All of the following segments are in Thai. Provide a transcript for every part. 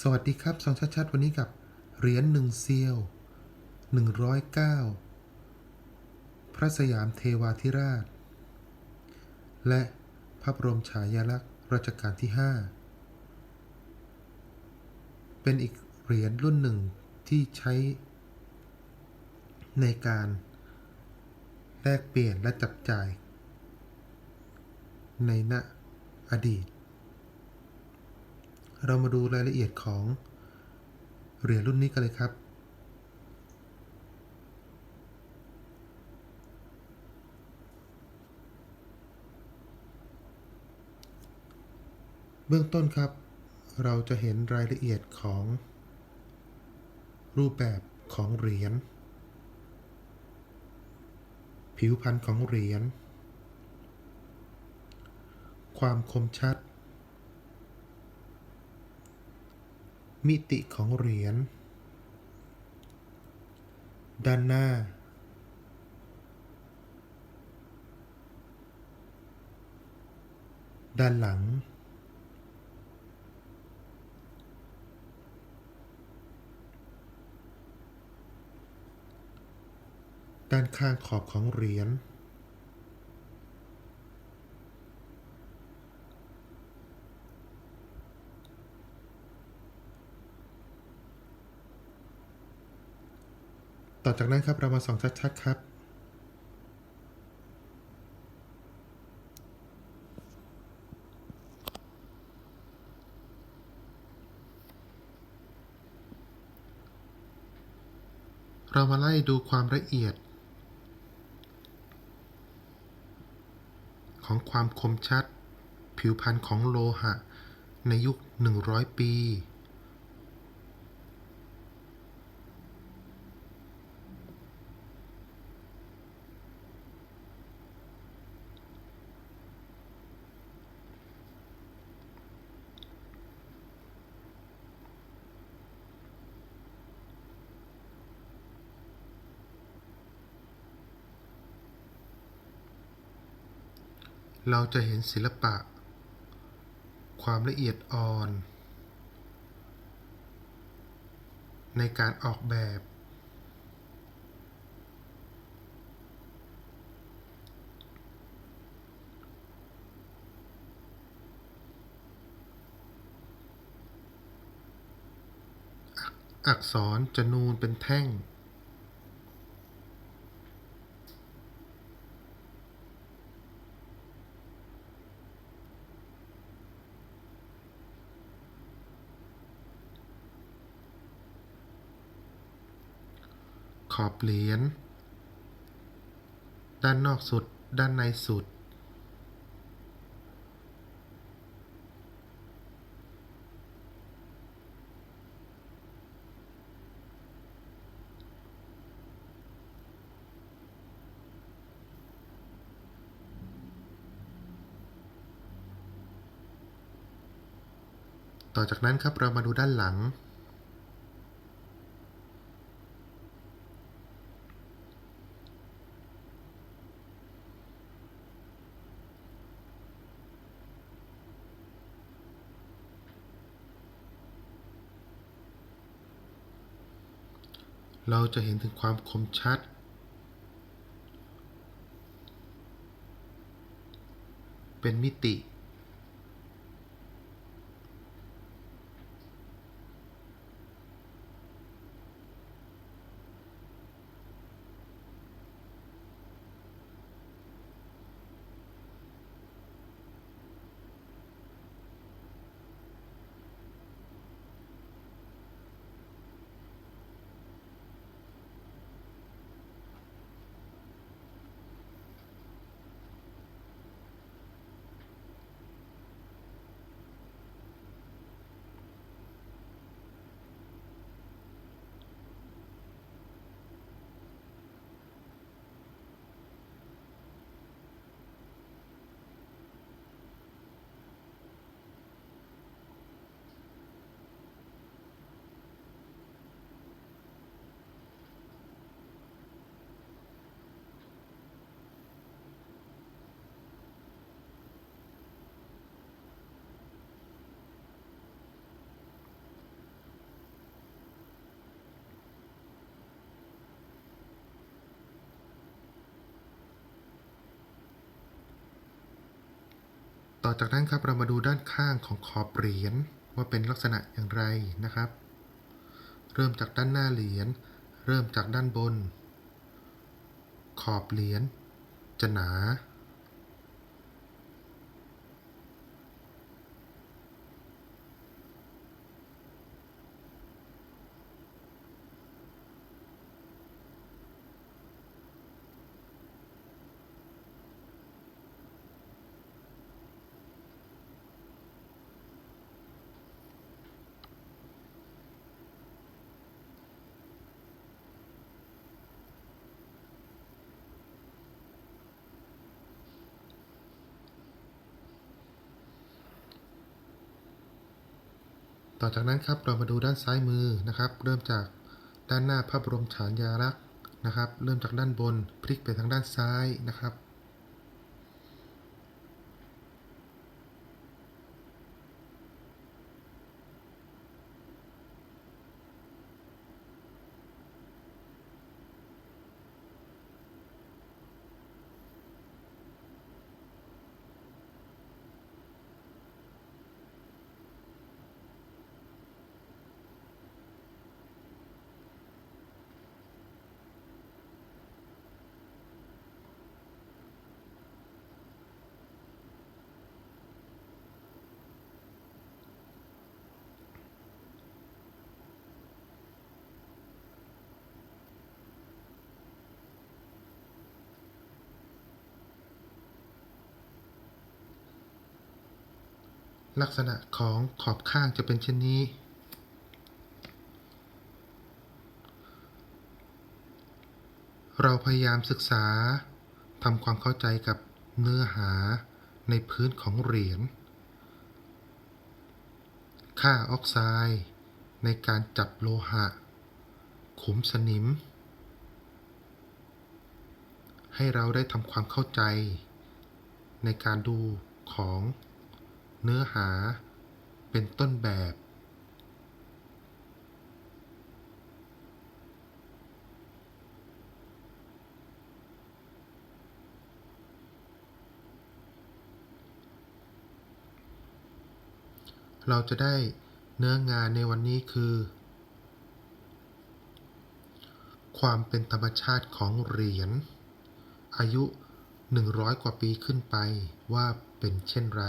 สวัสดีครับสองชัดๆวันนี้กับเหรียญหนึ่งเซียวหนึ่งร้อยเก้าพระสยามเทวาธิราช และพระบรมฉายาลักษณ์รัชกาลที่ 5 เป็นอีกเหรียญรุ่นหนึ่งที่ใช้ในการแลกเปลี่ยนและจับจ่าย ในณอดีต เรามาดูรายละเอียดของเหรียญรุ่นนี้กันเลยครับ เบื้องต้นครับ เราจะเห็นรายละเอียดของ รูปแบบของเหรียญ ผิวพรรณของเหรียญ ความคมชัด มิติของเหรียญ ด้านหน้า ด้านหลัง ด้านข้างขอบของเหรียญ ต่อจากนั้นครับเรามาส่องชัดๆครับ เรามาไล่ดูความละเอียด ของความคมชัด ผิวพรรณของโลหะ ในยุค 100 ปี เราจะเห็นศิลปะ ความละเอียดอ่อน ในการออกแบบ อักษรจะนูนเป็นแท่ง อบเหรียญ ด้านนอกสุด ด้านในสุด ต่อจากนั้นครับเรามาดูด้านหลัง เราจะเห็นถึงความคมชัด เป็นมิติ ถ ต่อจากนั้นครับเรามาดูด้านข้างของขอบเหรียญว่าเป็นลักษณะอย่างไรนะครับ เริ่มจากด้านหน้าเหรียญเริ่มจากด้านบน ขอบเหรียญจะหนา ต่อจากนั้นครับเรามาดูด้านซ้ายมือนะครับ เริ่มจากด้านหน้าพระบรมฉายาลักษณ์นะครับ เริ่มจากด้านบนพลิกไปทางด้านซ้ายนะครับ ลักษณะของขอบข้างจะเป็นเช่นนี้ เราพยายามศึกษาทำความเข้าใจกับเนื้อหาในพื้นของเหรียญ ค่าออกไซด์ในการจับโลหะ ขุมสนิม ให้เราได้ทำความเข้าใจในการดูของ เนื้อหา เป็นต้นแบบ เราจะได้เนื้องานในวันนี้คือ ความเป็นธรรมชาติของเหรียญ อายุ 100 กว่าปีขึ้นไปว่าเป็นเช่นไร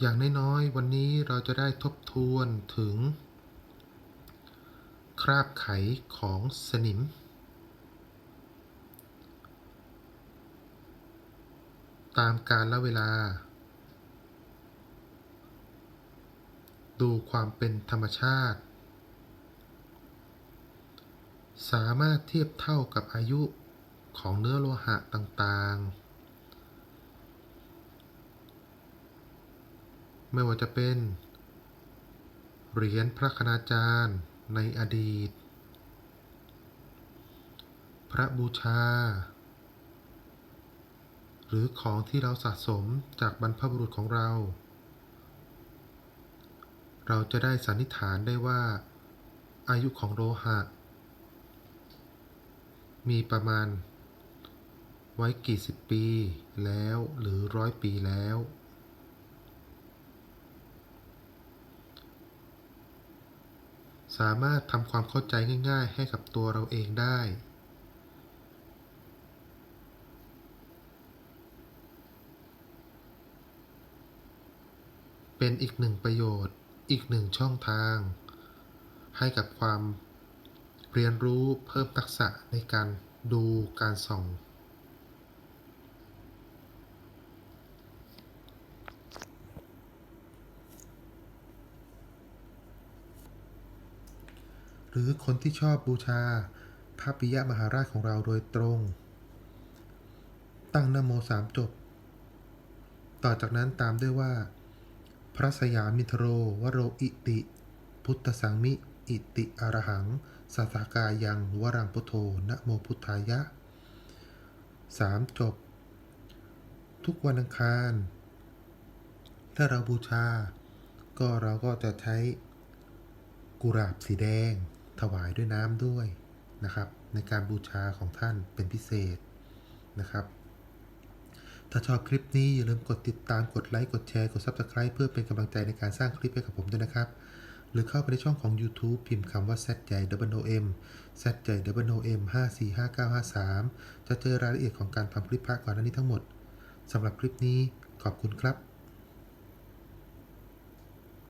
อย่างน้อยๆวันนี้เราจะได้ทบทวนถึง คราบไขของสนิม ตามการละเวลา ดูความเป็นธรรมชาติ สามารถเทียบเท่ากับอายุของเนื้อโลหะต่างๆ ไม่ว่าจะเป็น เหรียญพระคณาจารย์ในอดีต พระบูชา หรือของที่เราสะสมจากบรรพบุรุษของเรา เราจะได้สันนิษฐานได้ว่า อายุของโลหะ มีประมาณไว้กี่สิบปีแล้วหรือร้อยปีแล้ว สามารถทำความเข้าใจง่าย ๆ ให้กับตัวเราเองได้ เป็นอีกหนึ่งประโยชน์ อีกหนึ่งช่องทาง ให้กับความเรียนรู้เพิ่มทักษะในการดูการส่อง หรือคนที่ชอบบูชาพระปิยมหาราชของเราโดยตรง ตั้งนโมสามจบ ต่อจากนั้นตามด้วยว่า พระสยามิทโรวโรอิติ พุทธสังมิ อิติอรหังสัสากายังวรังพุทโธนะโมพุทธายะสามจบ ทุกวันอังคาร ถ้าเราบูชา ก็เราก็จะใช้กุหลาบสีแดง ถวายด้วยน้ำด้วยนะครับ ในการบูชาของท่านเป็นพิเศษนะครับ ถ้าชอบคลิปนี้อย่าลืมกดติดตามกดไลค์กดแชร์กด Subscribe เพื่อเป็นกำลังใจในการสร้างคลิปให้กับผมด้วยนะครับ หรือเข้าไปในช่องของ YouTube พิมพ์คำว่า z ใหญ่ w m z ใหญ่ w m 545953 จะเจอรายละเอียดของการทำคลิปพระก่อนหน้านี้ทั้งหมดสำหรับคลิปนี้ขอบคุณครับ